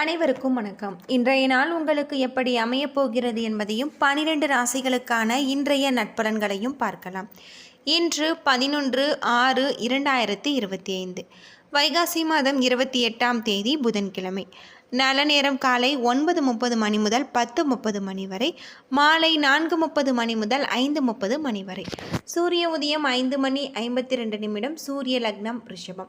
அனைவருக்கும் வணக்கம். இன்றைய நாள் உங்களுக்கு எப்படி அமையப் போகிறது என்பதையும் பனிரெண்டு ராசிகளுக்கான இன்றைய நட்பலன்களையும் பார்க்கலாம். இன்று பதினொன்று ஆறு இரண்டாயிரத்தி இருபத்தி ஐந்து வைகாசி மாதம் இருபத்தி எட்டாம் தேதி புதன்கிழமை. நல்ல நேரம் காலை ஒன்பது முப்பது மணி முதல் பத்து முப்பது மணி வரை மாலை நான்கு முப்பது மணி முதல் ஐந்து முப்பது மணி வரை. சூரிய உதயம் ஐந்து மணி ஐம்பத்தி ரெண்டு நிமிடம் சூரிய லக்னம் ரிஷபம்.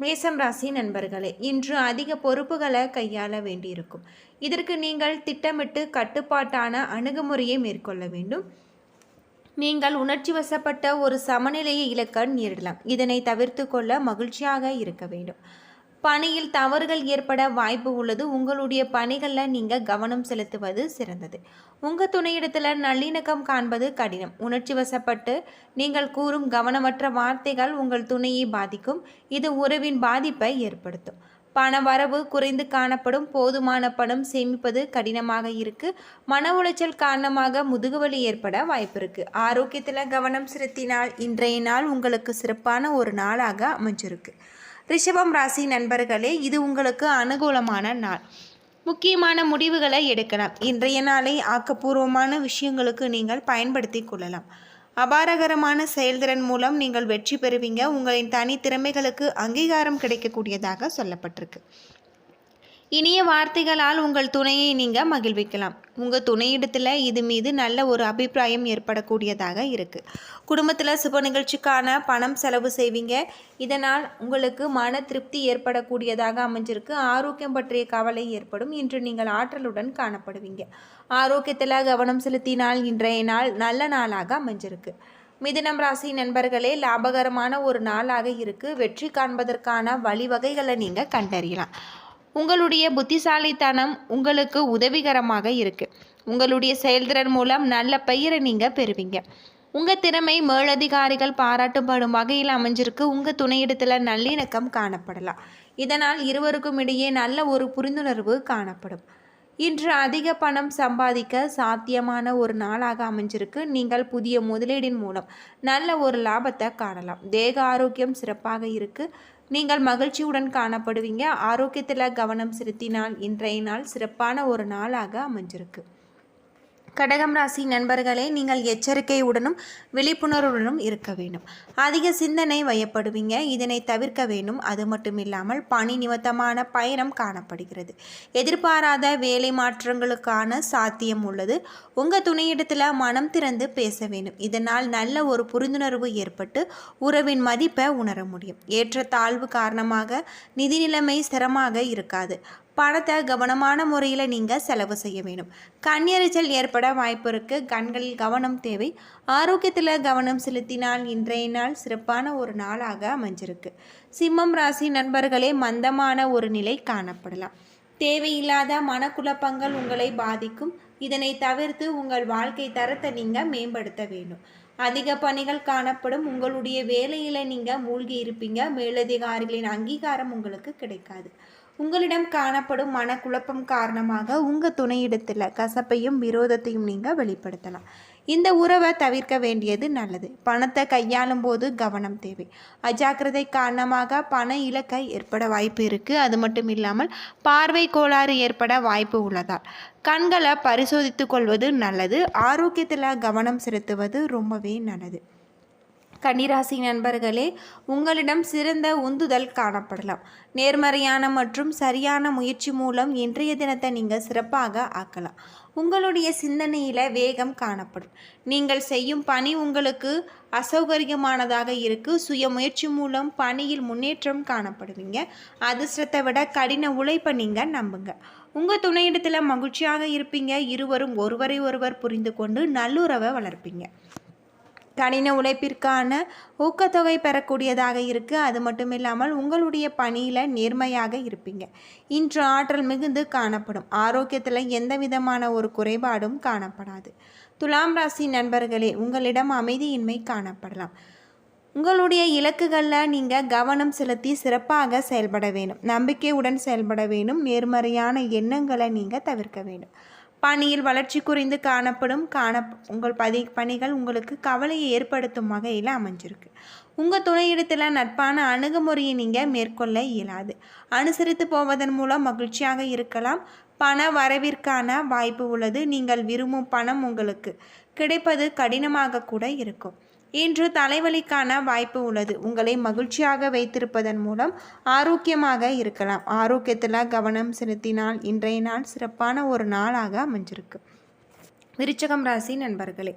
மேசம் ராசி நண்பர்களே இன்று அதிக பொறுப்புகளை கையாள வேண்டியிருக்கும். இதற்கு நீங்கள் திட்டமிட்டு கட்டுப்பாட்டான அணுகுமுறையை மேற்கொள்ள வேண்டும். நீங்கள் உணர்ச்சி வசப்பட்ட ஒரு சமநிலையை இழக்க நேரிடலாம். இதனை தவிர்த்து கொள்ள மகிழ்ச்சியாக இருக்க வேண்டும். பணியில் தவறுகள் ஏற்பட வாய்ப்பு உள்ளது. உங்களுடைய பணிகளில் நீங்கள் கவனம் செலுத்துவது சிறந்தது. உங்கள் துணையிடத்தில் நல்லிணக்கம் காண்பது கடினம். உணர்ச்சி வசப்பட்டு நீங்கள் கூறும் கவனமற்ற வார்த்தைகள் உங்கள் துணையை பாதிக்கும். இது உறவின் பாதிப்பை ஏற்படுத்தும். பண வரவு குறைந்து காணப்படும். போதுமான பணம் சேமிப்பது கடினமாக இருக்கு. மன உளைச்சல் காரணமாக முதுகுவலி ஏற்பட வாய்ப்பு இருக்கு. ஆரோக்கியத்தில் கவனம் செலுத்தினால் இன்றைய நாள் உங்களுக்கு சிறப்பான ஒரு நாளாக அமைஞ்சிருக்கு. ரிஷபம் ராசி நண்பர்களே இது உங்களுக்கு அனுகூலமான நாள். முக்கியமான முடிவுகளை எடுக்கலாம். இன்றைய நாளை ஆக்கப்பூர்வமான விஷயங்களுக்கு நீங்கள் பயன்படுத்தி கொள்ளலாம். அபாரகரமான செயல்திறன் மூலம் நீங்கள் வெற்றி பெறுவீங்க. உங்களின் தனித்திறமைகளுக்கு அங்கீகாரம் கிடைக்கக்கூடியதாக சொல்லப்பட்டிருக்கு. இனிய வார்த்தைகளால் உங்கள் துணையை நீங்கள் மகிழ்விக்கலாம். உங்கள் துணையிடத்தில் இது மீது நல்ல ஒரு அபிப்பிராயம் ஏற்படக்கூடியதாக இருக்குது குடும்பத்தில் சுப நிகழ்ச்சிக்கான பணம் செலவு செய்வீங்க. இதனால் உங்களுக்கு மன திருப்தி ஏற்படக்கூடியதாக அமைஞ்சிருக்கு. ஆரோக்கியம் பற்றிய கவலை ஏற்படும். இன்று நீங்கள் ஆற்றலுடன் காணப்படுவீங்க. ஆரோக்கியத்தில் கவனம் செலுத்தினால் இன்றைய நாள் நல்ல நாளாக அமைஞ்சிருக்கு. மிதுனம் ராசி நண்பர்களே லாபகரமான ஒரு நாளாக இருக்குது வெற்றி காண்பதற்கான வழிவகைகளை நீங்கள் கண்டறியலாம். உங்களுடைய புத்திசாலித்தனம் உங்களுக்கு உதவிகரமாக இருக்கு. உங்களுடைய செயல்திறன் மூலம் நல்ல பெயரை நீங்கள் பெறுவீங்க. உங்கள் திறமை மேலதிகாரிகள் பாராட்டப்படும் வகையில் அமைஞ்சிருக்கு. உங்கள் துணையிடத்தில் நல்லிணக்கம் காணப்படலாம். இதனால் இருவருக்கும் இடையே நல்ல ஒரு புரிந்துணர்வு காணப்படும். இன்று அதிக பணம் சம்பாதிக்க சாத்தியமான ஒரு நாளாக அமைஞ்சிருக்கு. நீங்கள் புதிய முதலீடின் மூலம் நல்ல ஒரு லாபத்தை காணலாம். தேக ஆரோக்கியம் சிறப்பாக இருக்கு. நீங்கள் மகிழ்ச்சியுடன் காணப்படுவீங்க. ஆரோக்கியத்தில் கவனம் செலுத்தினால் இன்றைய நாள் சிறப்பான ஒரு நாளாக அமைஞ்சிருக்கு. கடகம் ராசி நண்பர்களே நீங்கள் எச்சரிக்கையுடனும் விழிப்புணர்வுடனும் இருக்க வேண்டும். அதிக சிந்தனை வயப்படுவீங்க. இதனை தவிர்க்க வேண்டும். அது மட்டும் இல்லாமல் பணி நிமித்தமான பயணம் காணப்படுகிறது. எதிர்பாராத வேலை மாற்றங்களுக்கான சாத்தியம் உள்ளது. உங்கள் துணையிடத்தில் மனம் திறந்து பேச வேண்டும். இதனால் நல்ல ஒரு புரிந்துணர்வு ஏற்பட்டு உறவின் மதிப்பை உணர முடியும். ஏற்ற தாழ்வு காரணமாக நிதி நிலைமை சிரமமாக இருக்காது. பணத்தை கவனமான முறையில் நீங்கள் செலவு செய்ய வேண்டும். கண்ணெரிச்சல் ஏற்பட வாய்ப்பு இருக்கு. கண்களில் கவனம் தேவை. ஆரோக்கியத்தில் கவனம் செலுத்தினால் இன்றைய நாள் சிறப்பான ஒரு நாளாக அமைஞ்சிருக்கு. சிம்மம் ராசி நண்பர்களே மந்தமான ஒரு நிலை காணப்படலாம். தேவையில்லாத மனக்குழப்பங்கள் உங்களை பாதிக்கும். இதனை தவிர்த்து உங்கள் வாழ்க்கை தரத்தை நீங்கள் மேம்படுத்த வேண்டும். அதிக பணிகள் காணப்படும். உங்களுடைய வேலையில் நீங்கள் மூழ்கி இருப்பீங்க. மேலதிகாரிகளின் அங்கீகாரம் உங்களுக்கு கிடைக்காது. உங்களிடம் காணப்படும் மனக்குழப்பம் காரணமாக உங்கள் துணையிடத்தில் கசப்பையும் விரோதத்தையும் நீங்கள் வெளிப்படுத்தலாம். இந்த உறவை தவிர்க்க வேண்டியது நல்லது. பணத்தை கையாளும் போது கவனம் தேவை. அஜாக்கிரதை காரணமாக பண இலக்கை ஏற்பட வாய்ப்பு இருக்குது அது மட்டும் இல்லாமல் பார்வை கோளாறு ஏற்பட வாய்ப்பு உள்ளதால் கண்களை பரிசோதித்து கொள்வது நல்லது. ஆரோக்கியத்தில் கவனம் செலுத்துவது ரொம்பவே நல்லது. கன்னிராசி நண்பர்களே உங்களிடம் சிறந்த உந்துதல் காணப்படலாம். நேர்மறையான மற்றும் சரியான முயற்சி மூலம் இன்றைய தினத்தை நீங்கள் சிறப்பாக ஆக்கலாம். உங்களுடைய சிந்தனையில் வேகம் காணப்படும். நீங்கள் செய்யும் பணி உங்களுக்கு அசௌகரியமானதாக இருக்குது சுய முயற்சி மூலம் பணியில் முன்னேற்றம் காணப்படுவீங்க. அதிர்ஷ்டத்தை விட கடின உழைப்பை நீங்கள் நம்புங்க. உங்கள் துணையிடத்தில் மகிழ்ச்சியாக இருப்பீங்க. இருவரும் ஒருவரை ஒருவர் புரிந்து கொண்டு நல்லுறவை வளர்ப்பீங்க. கடின உழைப்பிற்கான ஊக்கத்தொகை பெறக்கூடியதாக இருக்குது அது மட்டும் இல்லாமல் உங்களுடைய பணியில் நேர்மையாக இருப்பீங்க. இன்று ஆற்றல் மிகுந்து காணப்படும். ஆரோக்கியத்தில் எந்த விதமான ஒரு குறைபாடும் காணப்படாது. துலாம் ராசி நண்பர்களே உங்களிடம் அமைதியின்மை காணப்படலாம். உங்களுடைய இலக்குகளில் நீங்கள் கவனம் செலுத்தி சிறப்பாக செயல்பட வேண்டும். நம்பிக்கையுடன் செயல்பட வேண்டும். நேர்மறையான எண்ணங்களை நீங்கள் தவிர்க்க வேண்டும். பணியில் வளர்ச்சி குறைந்து காணப்படும் காண உங்கள் பதி பணிகள் உங்களுக்கு கவலையை ஏற்படுத்தும் வகையில் அமைஞ்சிருக்கு. உங்கள் துணையிடத்தில் நட்பான அணுகுமுறையை நீங்கள் மேற்கொள்ள இயலாது. அனுசரித்து போவதன் மூலம் மகிழ்ச்சியாக இருக்கலாம். பண வரவிற்கான வாய்ப்பு உள்ளது. நீங்கள் விரும்பும் பணம் உங்களுக்கு கிடைப்பது கடினமாக கூட இருக்கும். இன்று தலைவலிக்கான வாய்ப்பு உள்ளது. உங்களை மகிழ்ச்சியாக வைத்திருப்பதன் மூலம் ஆரோக்கியமாக இருக்கலாம். ஆரோக்கியத்தில் கவனம் செலுத்தினால் இன்றைய நாள் சிறப்பான ஒரு நாளாக அமைஞ்சிருக்கு. விருச்சகம் ராசி நண்பர்களே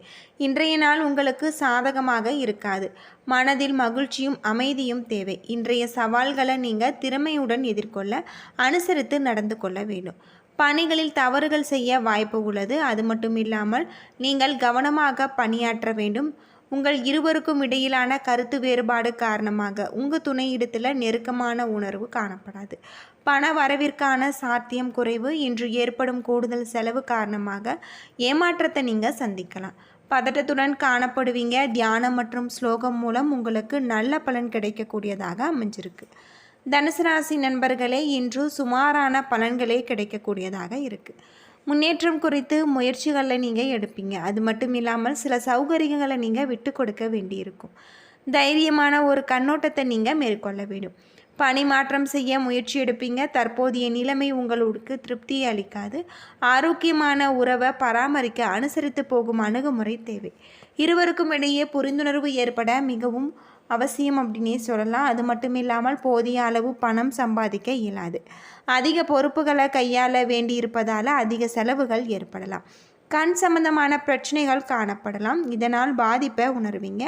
இன்றைய நாள் உங்களுக்கு சாதகமாக இருக்காது. மனதில் மகிழ்ச்சியும் அமைதியும் தேவை. இன்றைய சவால்களை நீங்கள் திறமையுடன் எதிர்கொள்ள அனுசரித்து நடந்து கொள்ள வேண்டும். பணிகளில் தவறுகள் செய்ய வாய்ப்பு உள்ளது. அது மட்டும் இல்லாமல் நீங்கள் கவனமாக பணியாற்ற வேண்டும். உங்கள் இருவருக்கும் இடையிலான கருத்து வேறுபாடு காரணமாக உங்கள் துணையிடத்தில் நெருக்கமான உணர்வு காணப்படாது. பண வரவிற்கான சாத்தியம் குறைவு இன்று ஏற்படும் கூடுதல் செலவு காரணமாக ஏமாற்றத்தை நீங்கள் சந்திக்கலாம். பதட்டத்துடன் காணப்படுவீங்க. தியானம் மற்றும் ஸ்லோகம் மூலம் உங்களுக்கு நல்ல பலன் கிடைக்கக்கூடியதாக அமைஞ்சிருக்கு. தனுசு ராசி நண்பர்களே இன்று சுமாரான பலன்களே கிடைக்கக்கூடியதாக இருக்குது முன்னேற்றம் குறித்து முயற்சிகளை நீங்கள் எடுப்பீங்க. அது மட்டும் இல்லாமல் சில சௌகரியங்களை நீங்கள் விட்டு கொடுக்க வேண்டியிருக்கும். தைரியமான ஒரு கண்ணோட்டத்தை நீங்கள் மேற்கொள்ள வேண்டும். பணி மாற்றம் செய்ய முயற்சி எடுப்பீங்க. தற்போதைய நிலைமை உங்களுக்கு திருப்தியை அளிக்காது. ஆரோக்கியமான உறவை பராமரிக்க அனுசரித்து போகும் அணுகுமுறை தேவை. இருவருக்கும் இடையே புரிந்துணர்வு ஏற்பட மிகவும் அவசியம் அப்படின்னே சொல்லலாம். அது மட்டும் இல்லாமல் போதிய அளவு பணம் சம்பாதிக்க இயலாது. அதிக பொறுப்புகளை கையாள வேண்டியிருப்பதால் அதிக செலவுகள் ஏற்படலாம். கண் சம்பந்தமான பிரச்சனைகள் காணப்படலாம். இதனால் பாதிப்பை உணர்வீங்க.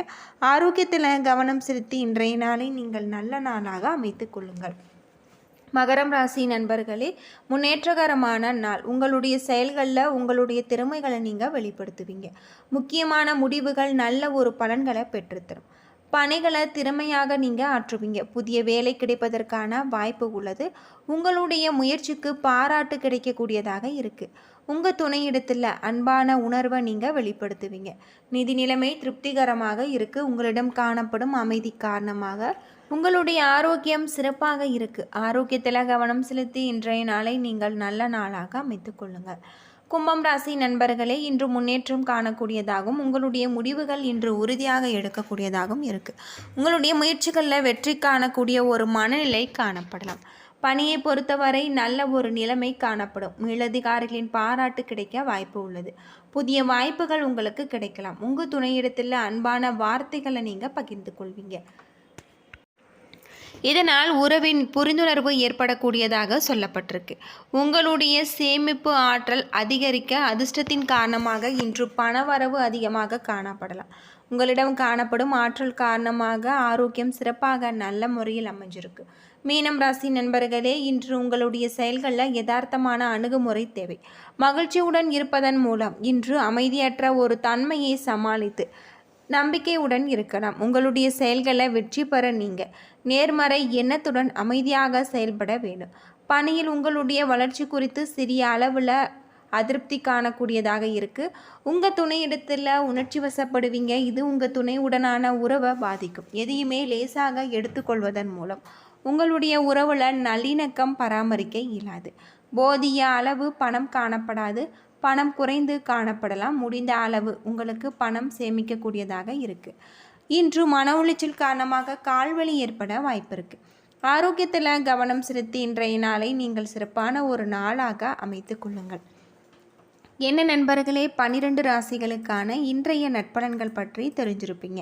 ஆரோக்கியத்தில் கவனம் செலுத்தி இன்றைய நாளை நீங்கள் நல்ல நாளாக அமைத்து கொள்ளுங்கள். மகரம் ராசி நண்பர்களே முன்னேற்றகரமான நாள். உங்களுடைய செயல்களில் உங்களுடைய திறமைகளை நீங்கள் வெளிப்படுத்துவீங்க. முக்கியமான முடிவுகள் நல்ல ஒரு பலன்களை பெற்றுத்தரும். பணிகளை திறமையாக நீங்கள் ஆற்றுவீங்க. புதிய வேலை கிடைப்பதற்கான வாய்ப்பு உள்ளது. உங்களுடைய முயற்சிக்கு பாராட்டு கிடைக்கக்கூடியதாக இருக்குது உங்கள் துணையிடத்தில் அன்பான உணர்வை நீங்கள் வெளிப்படுத்துவீங்க. நிதி நிலைமை திருப்திகரமாக இருக்குது உங்களிடம் காணப்படும் அமைதி காரணமாக உங்களுடைய ஆரோக்கியம் சிறப்பாக இருக்குது ஆரோக்கியத்தில் கவனம் செலுத்தி இன்றைய நாளை நீங்கள் நல்ல நாளாக அமைத்து கொள்ளுங்கள். கும்பம் ராசி நண்பர்களே இன்று முன்னேற்றம் காணக்கூடியதாகவும் உங்களுடைய முடிவுகள் இன்று உறுதியாக எடுக்கக்கூடியதாகவும் இருக்குது உங்களுடைய முயற்சிகளில் வெற்றி காணக்கூடிய ஒரு மனநிலை காணப்படலாம். பணியை பொறுத்தவரை நல்ல ஒரு நிலைமை காணப்படும். மேலதிகாரிகளின் பாராட்டு கிடைக்க வாய்ப்பு உள்ளது. புதிய வாய்ப்புகள் உங்களுக்கு கிடைக்கலாம். உங்கள் துணையிடத்தில் அன்பான வார்த்தைகளை நீங்கள் பகிர்ந்து கொள்வீங்க. இதனால் உறவின் புரிந்துணர்வு ஏற்படக்கூடியதாக சொல்லப்பட்டிருக்கு. உங்களுடைய சேமிப்பு ஆற்றல் அதிகரிக்க அதிர்ஷ்டத்தின் காரணமாக இன்று பணவரவு அதிகமாக காணப்படலாம். உங்களிடம் காணப்படும் ஆற்றல் காரணமாக ஆரோக்கியம் சிறப்பாக நல்ல முறையில் அமைஞ்சிருக்கு. மீனம் ராசி நண்பர்களே இன்று உங்களுடைய செயல்களில் யதார்த்தமான அணுகுமுறை தேவை. மகிழ்ச்சியுடன் இருப்பதன் மூலம் இன்று அமைதியற்ற ஒரு தன்மையை சமாளித்து நம்பிக்கையுடன் இருக்கலாம். உங்களுடைய செயல்களை வெற்றி பெற நீங்கள் நேர்மறை எண்ணத்துடன் அமைதியாக செயல்பட வேண்டும். பணியில் உங்களுடைய வளர்ச்சி குறித்து சிறிய அளவில் அதிருப்தி காணக்கூடியதாக இருக்குது உங்கள் துணையிடத்தில் உணர்ச்சி வசப்படுவீங்க. இது உங்கள் துணையுடனான உறவை பாதிக்கும். எதையுமே லேசாக எடுத்துக்கொள்வதன் மூலம் உங்களுடைய உறவில் நல்லிணக்கம் பராமரிக்க இயலாது. போதிய அளவு பணம் காணப்படாது. பணம் குறைந்து காணப்படலாம். முடிந்த அளவு உங்களுக்கு பணம் சேமிக்கக்கூடியதாக இருக்குது இன்று மன உளைச்சல் காரணமாக கால்வழி ஏற்பட வாய்ப்பு இருக்குது ஆரோக்கியத்தில் கவனம் செலுத்தி இன்றைய நாளை நீங்கள் சிறப்பான ஒரு நாளாக அமைத்து கொள்ளுங்கள். என்ன நண்பர்களே பன்னிரண்டு ராசிகளுக்கான இன்றைய நட்பலன்கள் பற்றி தெரிஞ்சிருப்பீங்க.